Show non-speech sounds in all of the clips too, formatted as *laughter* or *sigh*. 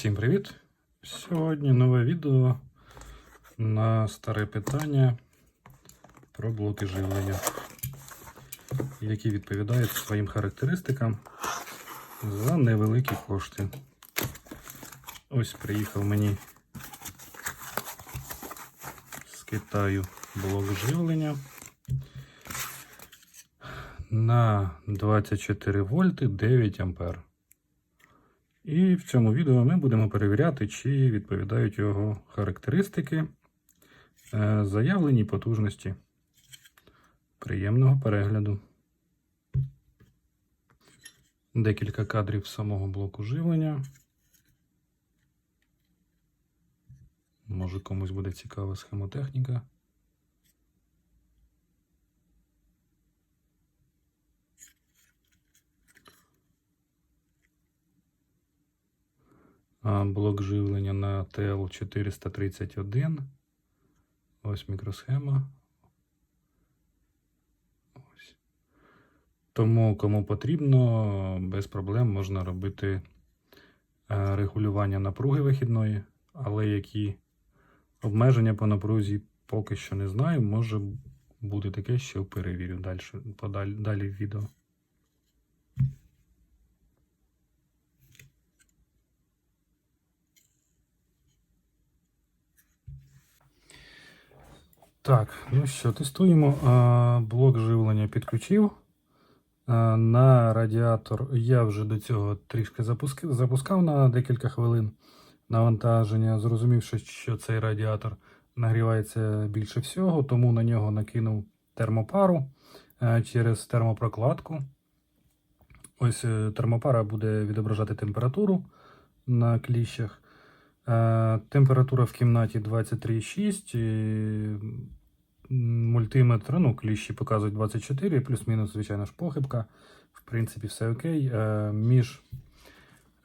Всім привіт! Сьогодні нове відео на старе питання про блоки живлення, які відповідають своїм характеристикам за невеликі кошти. Ось приїхав мені з Китаю блок живлення на 24 вольти 9 ампер. І в цьому відео ми будемо перевіряти, чи відповідають його характеристики е, заявленій потужності. Приємного перегляду. Декілька кадрів самого блоку живлення. Може комусь буде цікава схемотехніка. Блок живлення на TL431. Ось мікросхема. Ось. Тому, кому потрібно, без проблем можна робити е, регулювання напруги вихідної, але які обмеження по напрузі поки що не знаю. Може бути таке, що перевірю далі, далі в відео. Так, ну що, тестуємо. Блок живлення підключив. На радіатор я вже до цього трішки запускав, на декілька хвилин навантаження, зрозумівши, що цей радіатор нагрівається більше всього, тому на нього накинув термопару через термопрокладку. Ось е, термопара буде відображати температуру на кліщах. Е, Температура в кімнаті 23,6. Мультиметр, ну, кліщі показують 24, плюс-мінус, звичайно ж, похибка. В принципі, все окей. Е, Між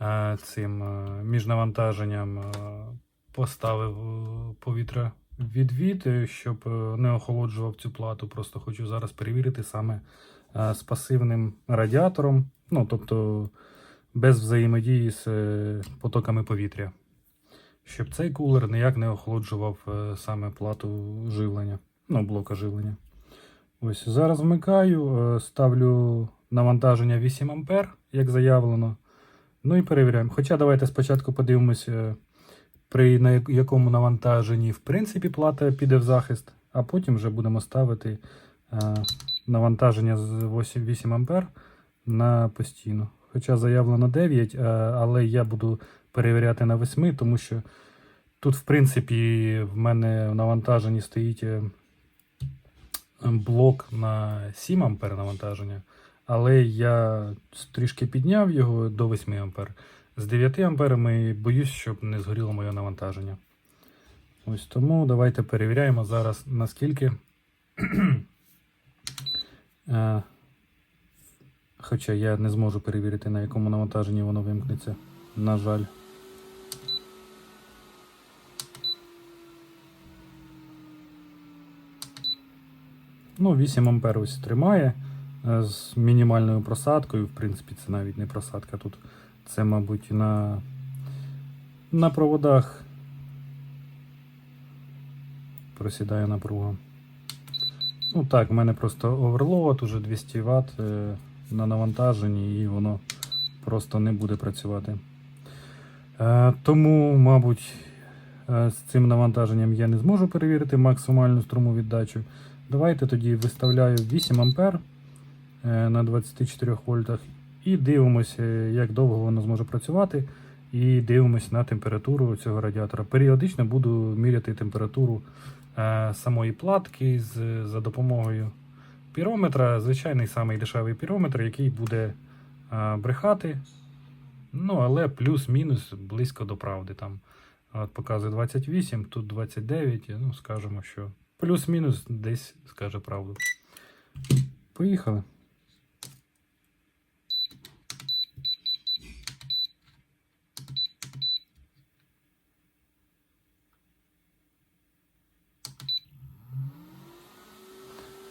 е, цим, між навантаженням поставив повітря відвід, щоб не охолоджував цю плату. Просто хочу зараз перевірити саме з пасивним радіатором, ну, тобто без взаємодії з потоками повітря щоб цей кулер ніяк не охолоджував е, саме плату живлення, ну, блока живлення. Ось зараз вмикаю, е, ставлю навантаження 8 А, як заявлено. Ну і перевіряємо. Хоча давайте спочатку подивимося, при на якому навантаженні в принципі плата піде в захист, а потім вже будемо ставити е, навантаження з 8, 8 А на постійно. Хоча заявлено 9, е, але я буду перевіряти на 8, тому що тут, в принципі, в мене в навантаженні стоїть е, блок на 7 ампер навантаження, але я трішки підняв його до 8 ампер. З 9 амперами боюсь, щоб не згоріло моє навантаження. Ось тому давайте перевіряємо зараз, наскільки. *clears throat* Е, Хоча я не зможу перевірити, на якому навантаженні воно вимкнеться. На жаль. Ну, 8 ампер ось тримає е, з мінімальною просадкою. В принципі, це навіть не просадка тут. Це, мабуть, на, на проводах просідає напруга. Ну так, в мене просто оверлоад уже 200 Вт е, на навантаженні, і воно просто не буде працювати. Е, тому, мабуть, з цим навантаженням я не зможу перевірити максимальну струмовіддачу. Давайте тоді виставляю 8 А е, на 24 вольтах і дивимося, як довго воно зможе працювати. І дивимося на температуру цього радіатора. Періодично буду міряти температуру е, самої платки за допомогою пірометра. Звичайний самий дешевий пірометр, який буде е, брехати. Ну, але плюс-мінус близько до правди. Там от показує 28, тут 29. Ну, скажемо, що плюс-мінус десь скаже правду. Поїхали.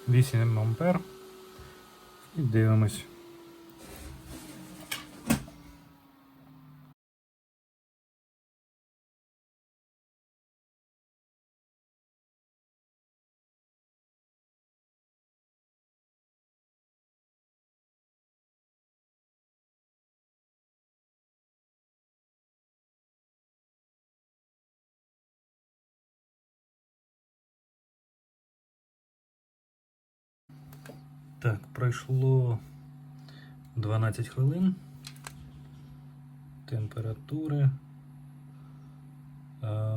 Вісім ампер. І дивимось. Так, пройшло 12 хвилин. Температури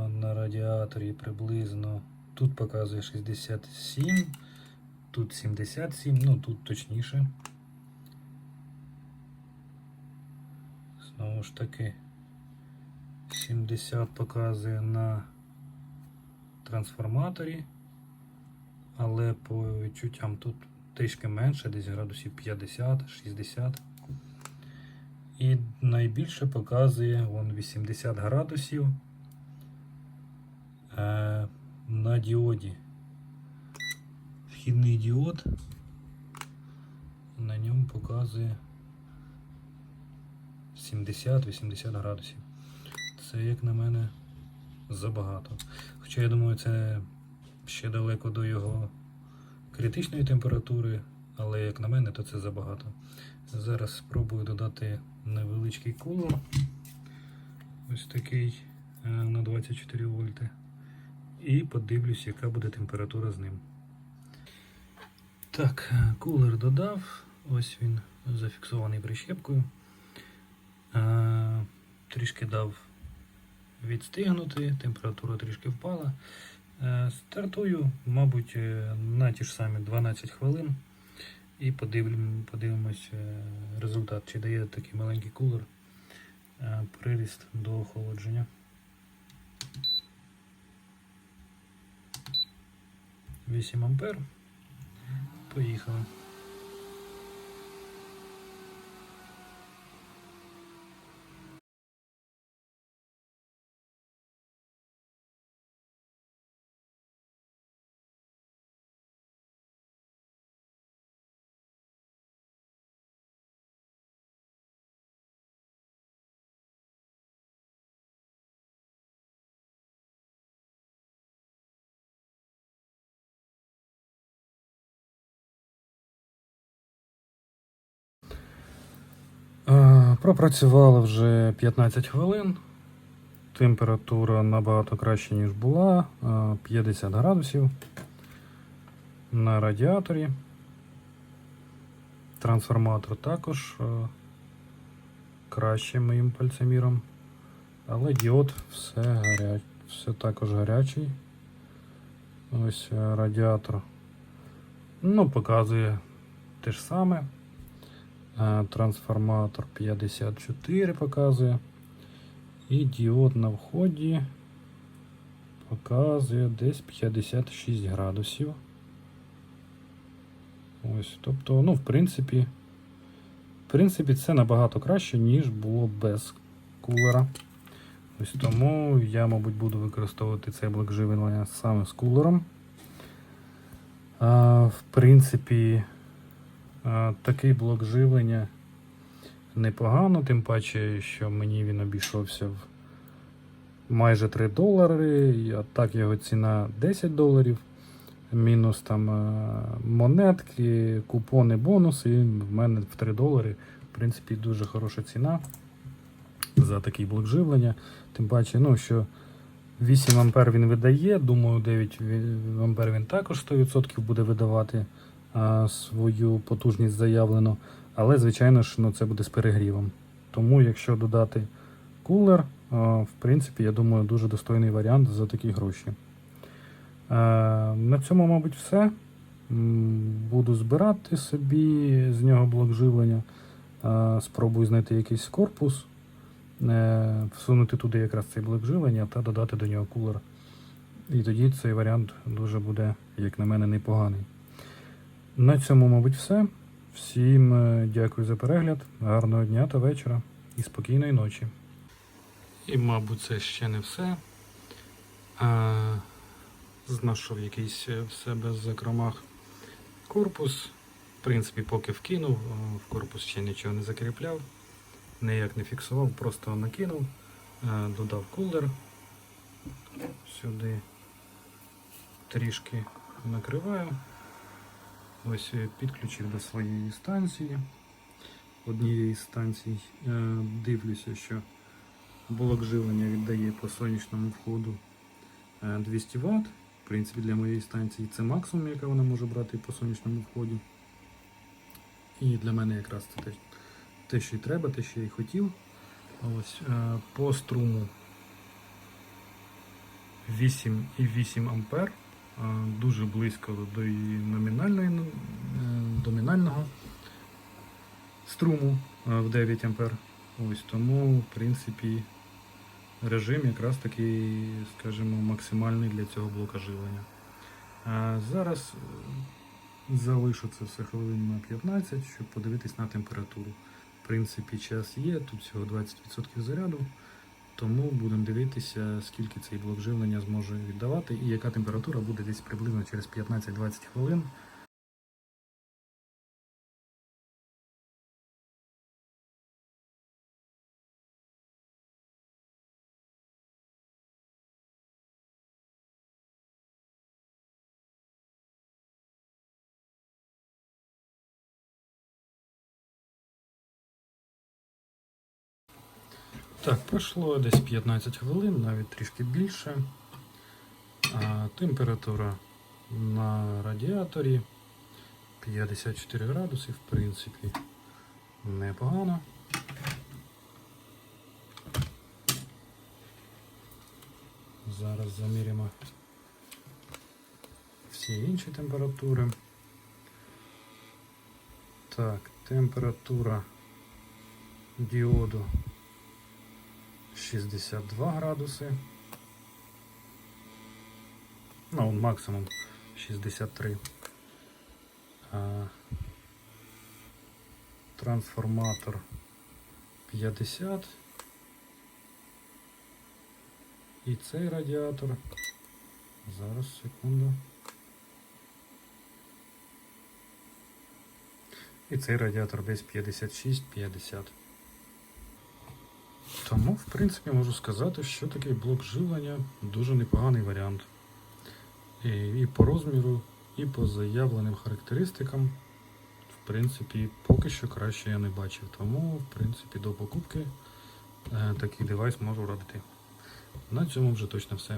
на радіаторі приблизно. Тут показує 67, тут 77, ну тут точніше. Знову ж таки, 70 показує на трансформаторі, але по відчуттям тут трішки менше, десь градусів 50-60. І найбільше показує вон 80 градусів е, на діоді. Вхідний діод на ньому показує 70-80 градусів. Це, як на мене, забагато. Хоча я думаю, це ще далеко до його критичної температури, але як на мене, то це забагато. Зараз спробую додати невеличкий кулер. Ось такий е, на 24 вольти. І подивлюсь, яка буде температура з ним. Так, е, кулер додав. Ось він зафіксований прищепкою. Е, Трішки дав відстигнути, температура трішки впала. Е, Стартую, мабуть, е, на ті ж самі 12 хвилин і подивимось е, результат, чи дає такий маленький кулер приріст до охолодження. Вісім ампер. Поїхали. Пропрацювала вже 15 хвилин. Температура набагато краще, ніж була. е, 50 градусів на радіаторі. Трансформатор також е, краще моїм пальцеміром. Але діод все, гаря... все також гарячий. Ось е, радіатор. Ну, показує те ж саме. Е, Трансформатор 54 показує. І діод на вході показує десь 56 градусів. Ось, тобто, ну, в принципі, в принципі, це набагато краще, ніж було без кулера. Ось тому я, мабуть, буду використовувати цей блок живлення саме з кулером. А, в принципі, такий блок живлення непогано, тим паче, що мені він обійшовся в майже 3 долари, а так його ціна 10 доларів. Мінус там е, монетки, купони, бонуси. І в мене в 3 долари. В принципі, дуже хороша ціна за такий блок живлення. Тим паче, ну, що 8 ампер він видає, думаю, 9 ві- ампер він також 100% буде видавати а, свою потужність заявлену. Але, звичайно ж, ну, це буде з перегрівом. Тому, якщо додати кулер, в принципі, я думаю, дуже достойний варіант за такі гроші. На цьому, мабуть, все. Буду збирати собі з нього блок живлення. Спробую знайти якийсь корпус, е, всунути туди якраз цей блок живлення та додати до нього кулер. І тоді цей варіант дуже буде, як на мене, непоганий. На цьому, мабуть, все. Всім е, дякую за перегляд, гарного дня та вечора і спокійної ночі. І, мабуть, це ще не все. А, знайшов якийсь е, в себе в закромах корпус. В принципі, поки вкинув, в корпус ще нічого не закріпляв, ніяк не фіксував, просто накинув, е, додав кулер. Сюди трішки накриваю. Ось е, підключив до своєї станції. Однієї з станцій е, дивлюся, що блок живлення віддає по сонячному входу е, 200 Вт. В принципі, для моєї станції це максимум, яке вона може брати по сонячному вході. І для мене якраз це те, те, що й треба, те, що я й хотів. Ось е, по струму 8,8 ампер. Дуже близько до її номінальної, ну, е, струму е, в 9 ампер. Ось тому, в принципі, режим якраз такий, скажімо, максимальний для цього блока живлення. А зараз е, залишу це все хвилин на 15, щоб подивитись на температуру. В принципі, час є, тут всього 20% заряду, тому будемо дивитися, скільки цей блок живлення зможе віддавати і яка температура буде десь приблизно через 15-20 хвилин. Так, пройшло десь 15 хвилин, навіть трішки більше. А, температура на радіаторі 54 градуси, в принципі, непогано. Зараз заміряємо всі інші температури. Так, температура діоду 62 градуси. Ну, максимум 63. А, трансформатор 50. І цей радіатор. Зараз секунду. І цей радіатор десь 56-50. Тому, в принципі, можу сказати, що такий блок живлення дуже непоганий варіант. І, і по розміру, і по заявленим характеристикам, в принципі, поки що краще я не бачив. Тому, в принципі, до покупки е, такий девайс можу радити. На цьому вже точно все.